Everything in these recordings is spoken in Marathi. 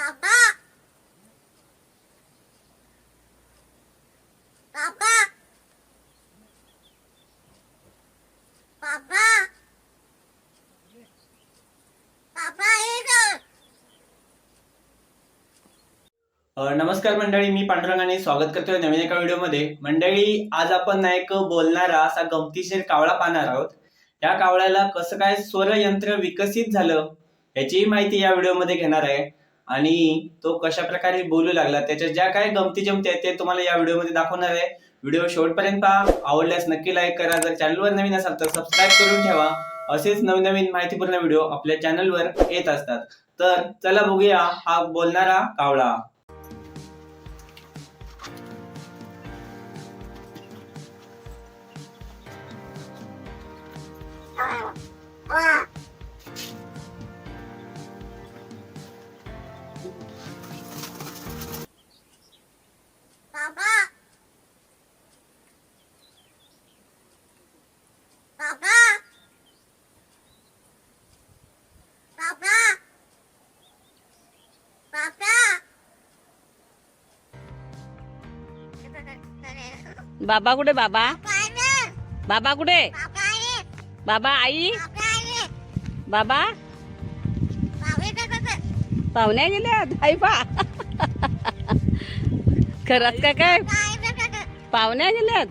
बाबा बाबा बाबा नमस्कार मंडळी मी पांडुरंगाने स्वागत करतोय नवीन एका व्हिडिओमध्ये. मंडळी आज आपण ना एक बोलणारा असा गमतीशीर कावळा पाहणार आहोत. या कावळ्याला कसं काय स्वर यंत्र विकसित झालं याचीही माहिती या व्हिडिओमध्ये घेणार आहे. आणि तो कशा प्रकारे बोलू लागला त्याच्या ज्या काय गमती जमती आहेत ते तुम्हाला या व्हिडिओमध्ये दाखवणार आहे. व्हिडिओ शेवटपर्यंत पहा आवडल्यास नक्की लाईक करा. जर चॅनलवर नवीन असाल तर सबस्क्राईब करून ठेवा. असेच नवीन नवीन माहितीपूर्ण व्हिडिओ आपल्या चॅनलवर येत असतात. तर चला बघूया हा बोलणारा कावळा. बाबा कुठे बाबा? बाबा बाबा कुठे? बाबा बाबा आई? बाबा पाहुण्या गेल्यात आई पा. खरंच का काय? पाहुण्या गेल्यात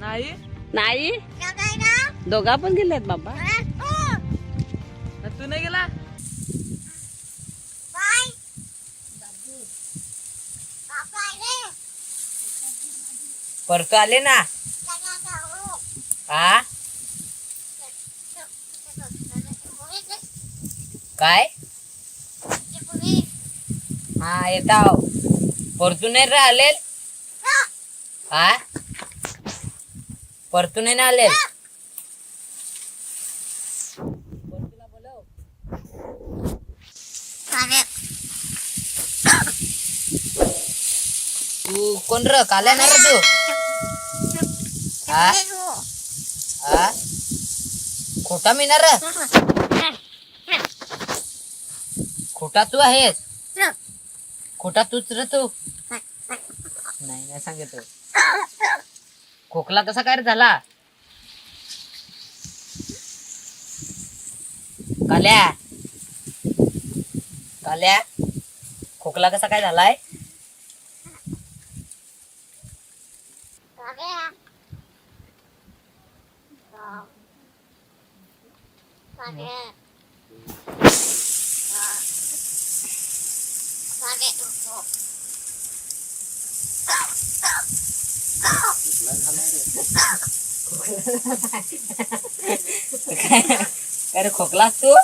नाही. नाही? दोघा पण गेल्यात बाबा. परत आले ना? हा काय? हा येता हो. परतून नाही हा परतून ना आलेल? तू कोण र? काल्या ना तू? हा हा खोटा मी ना खोटा तू आहेस? खोटा तूच रे तू. नाही नाही खोकला कसा काय रे झाला? काल्या? काल्या? खोकला कसा काय झालाय? काय रे खोकलास तू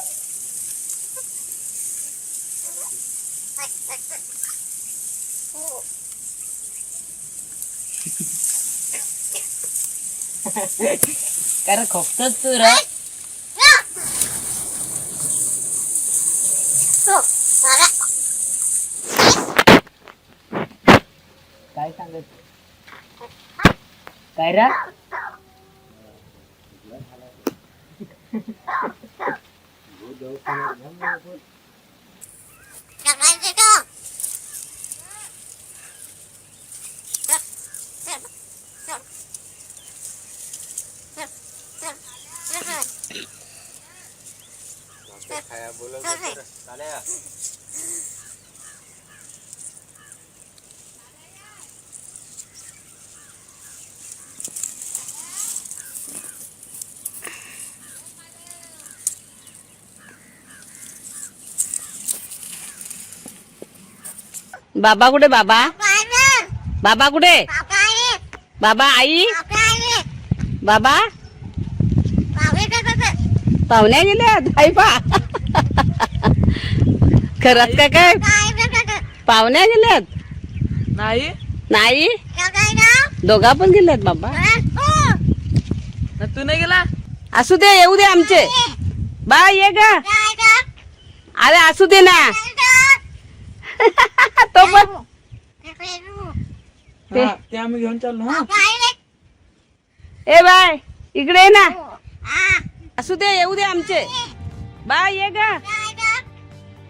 काय रे खोकतोस तू रे काय सांगत? काय रे? बाबा कुठे बाबा? बाबा. कुठे? बाबा आई? बाबा पाहुण्या गेल्यात आई पा. खरंच का काय? पाहुण्या गेल्यात नाही. नाही? दोघा पण गेल्यात बाबा. ना तू नाही गेला? असू दे येऊ दे आमचे. बा ये ग. अरे असू दे ना. तो पण ते- हा, ते आम्ही घेऊन चाललो हा. ए बाय इकडे ये ना. असू दे येऊ दे आमचे. बा ये ग.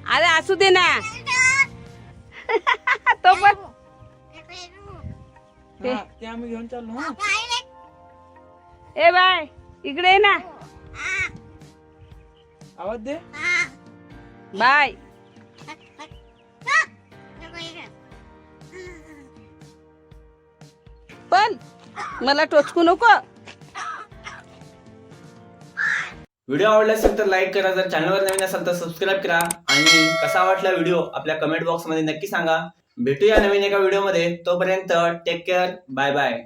अरे असू दे ना. तो पण. हा, ते आम्ही घेऊन चाललो हा. ए बाय इकडे ये ना. आवाज दे. बाय. पण मला टोचकू नको. व्हिडिओ आवडला असेल तर लाईक करा. जर चॅनलवर नवीन असेल तर सबस्क्राईब करा. आणि कसा वाटला व्हिडिओ आपल्या कमेंट बॉक्समध्ये नक्की सांगा. भेटूया नवीन एका व्हिडिओमध्ये तोपर्यंत टेक केअर बाय बाय